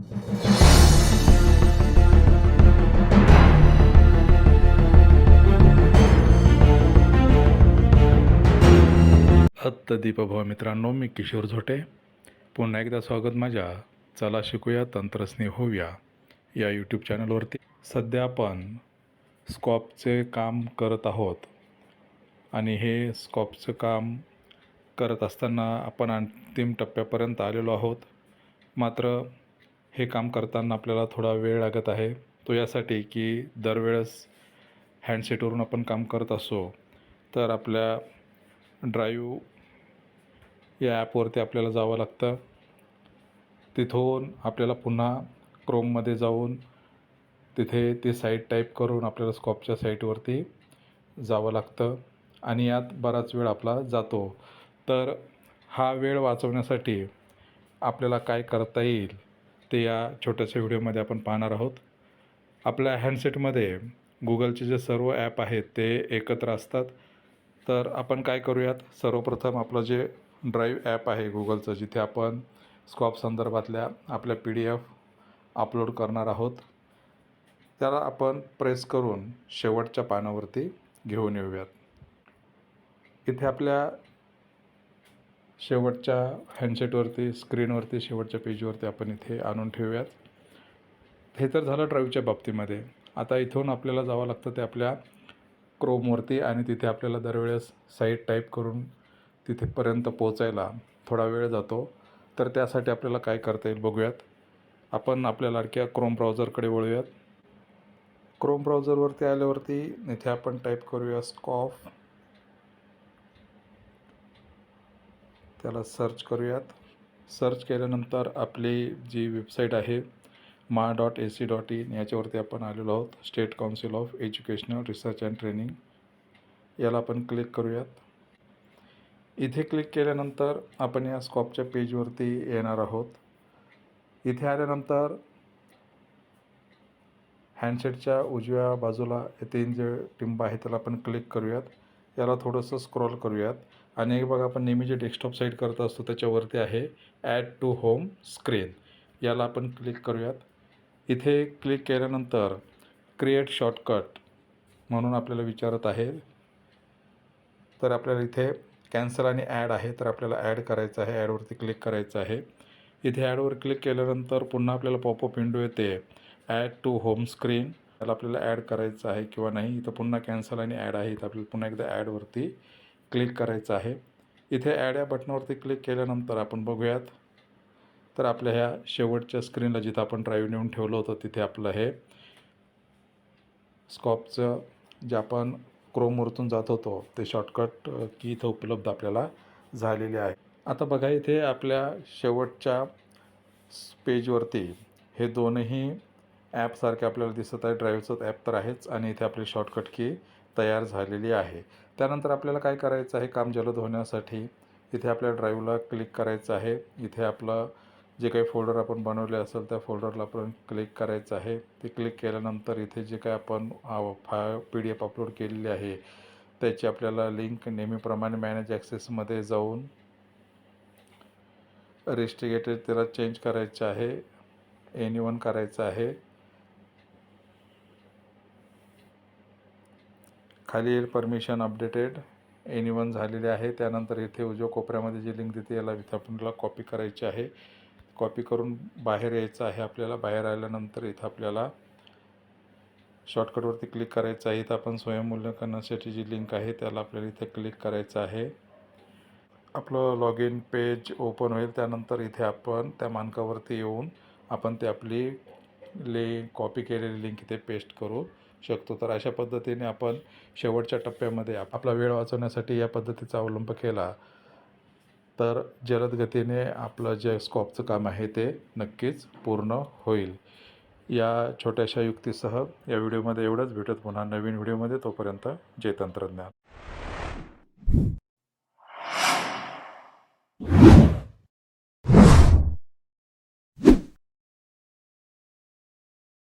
अत्त दीपभाव मित्रांनो मी किशोर झोटे. पुन्हा एकदा स्वागत माझ्या. चला शिकूया तंत्रस्नेह होऊया या यूट्यूब चॅनलवरती सध्या आपण स्कॉपचे काम करत आहोत. आणि हे स्कॉपचं काम करत असताना आपण अंतिम टप्प्यापर्यंत आलेलो आहोत. मात्र हे काम करताना आपल्याला थोडा वेळ लागत आहे. तो यासाठी की दरवेळेस हँडसेटवरून आपण काम करत असो तर आपल्या ड्राईव्ह या ॲपवरती आपल्याला जावं लागतं. तिथून आपल्याला पुन्हा क्रोममध्ये जाऊन तिथे ती साईट टाईप करून आपल्याला स्कॉपच्या साईटवरती जावं लागतं आणि यात बराच वेळ आपला जातो. तर हा वेळ वाचवण्यासाठी आपल्याला काय करता येईल? ते या छोट्याशा व्हिडिओमध्ये आपण पाहणार आहोत. आपल्या हँडसेटमध्ये गुगलचे जे सर्व ॲप आहेत ते एकत्र असतात. तर आपण काय करूयात? सर्वप्रथम आपलं जे ड्राईव्ह ॲप आहे गुगलचं जिथे आपण स्कॉप संदर्भातल्या आपल्या पी डी एफ अपलोड करणार आहोत त्याला आपण प्रेस करून शेवटच्या पानावरती घेऊन येऊयात. इथे आपल्या शेवटच्या हँडसेटवरती स्क्रीनवरती शेवटच्या पेजवरती आपण इथे आणून ठेवूयात. हे तर झालं ड्राईव्हच्या बाबतीमध्ये. आता इथून आपल्याला जावं लागतं ते आपल्या क्रोमवरती आणि तिथे आपल्याला दरवेळेस साईट टाईप करून तिथेपर्यंत पोचायला थोडा वेळ जातो. तर त्यासाठी आपल्याला काय करता येईल बघूयात. आपण आपल्या लाडक्या क्रोम ब्राउझरकडे वळूयात. क्रोम ब्राउझरवरती आल्यावरती इथे आपण टाईप करूया स्कॉफ त्याला सर्च करूयात. सर्च केल्यानंतर आपली जी वेबसाईट आहे मा dot A C dot in याच्यावरती आपण आलेलो आहोत. State council of educational research and training. याला आपण क्लिक करूयात. इथे क्लिक केल्यानंतर आपण या स्कॉपच्या पेजवरती येणार आहोत. इथे आल्यानंतर हँडसेटच्या उजव्या बाजूला तीन जे टिंब आहे त्याला आपण क्लिक करूयात. याला थोडंसं स्क्रॉल करूयात. आणि एक बघा आपण नेहमी जे डेस्कटॉप साईट करत असतो त्याच्यावरती आहे ॲड टू होम स्क्रीन याला आपण क्लिक करूयात. इथे क्लिक केल्यानंतर क्रिएट शॉर्टकट म्हणून आपल्याला विचारत आहे. तर आपल्याला इथे कॅन्सल आणि ॲड आहे तर आपल्याला ॲड करायचं आहे ॲडवरती क्लिक करायचं आहे. इथे ॲडवर क्लिक केल्यानंतर पुन्हा आपल्याला पॉपअप विंडो येते. ॲड टू होम स्क्रीन त्याला आपल्याला ॲड करायचं आहे किंवा नाही इथं पुन्हा कॅन्सल आणि ॲड आहे इथं आपल्याला पुन्हा एकदा ॲडवरती क्लिक करायचं आहे. इथे ॲड या बटनावरती क्लिक केल्यानंतर आपण बघूयात. तर आपल्या ह्या शेवटच्या स्क्रीनला जिथं आपण ड्राईव्ह नेऊन ठेवलं होतं तिथे आपलं हे स्कॉपचं जे आपण क्रोमवरतून जात होतो ते शॉर्टकट की इथं उपलब्ध आपल्याला झालेले आहे. आता बघा इथे आपल्या शेवटच्या पेजवरती हे दोनही ॲपसारखे आपल्याला दिसत आहे. ड्राईव्हचं ॲप तर आहेच आणि इथे आपली शॉर्टकट की तयार झालेली आहे. त्यानंतर आपल्याला काय करायचं आहे? काम जलद होण्यासाठी इथे आपल्या ड्राईव्हला क्लिक करायचं आहे. इथे आपलं जे काही फोल्डर आपण बनवले असेल त्या फोल्डरला आपण क्लिक करायचं आहे. ते क्लिक केल्यानंतर इथे जे काही आपण फाय पी डी एफ अपलोड केलेली आहे त्याची आपल्याला लिंक नेहमीप्रमाणे मॅनेज ॲक्सेसमध्ये जाऊन रिस्ट्रिगेटेड त्याला चेंज करायचं आहे. एनी वन करायचं आहे. खाली परमिशन अपडेटेड एनी वन झालेले आहे. त्यानंतर इथे उजव्या कोपऱ्यामध्ये जी लिंक देते याला इथं आपल्याला कॉपी करायची आहे. कॉपी करून बाहेर यायचं आहे आपल्याला. बाहेर आल्यानंतर इथं आपल्याला शॉर्टकटवरती क्लिक करायचं आहे. इथं आपण स्वयंमूल्यांकनासाठी जी लिंक आहे त्याला आपल्याला इथे क्लिक करायचं आहे. आपलं लॉग इन पेज ओपन होईल. त्यानंतर इथे आपण त्या मानकावरती येऊन आपण ते आपली ले कॉपी केलेली लिंक इथे पेस्ट करू. शकतो. तर अशा पद्धतीने आपण शेवटच्या टप्प्यामध्ये आपला वेळ वाचवण्यासाठी या पद्धतीचा अवलंब केला तर जलद गतीने आपलं जे स्कॉपचं काम आहे ते नक्कीच पूर्ण होईल. या छोट्याशा युक्तीसह या व्हिडिओमध्ये एवढंच. भेटत पुन्हा नवीन व्हिडिओमध्ये. तोपर्यंत जय तंत्रज्ञान.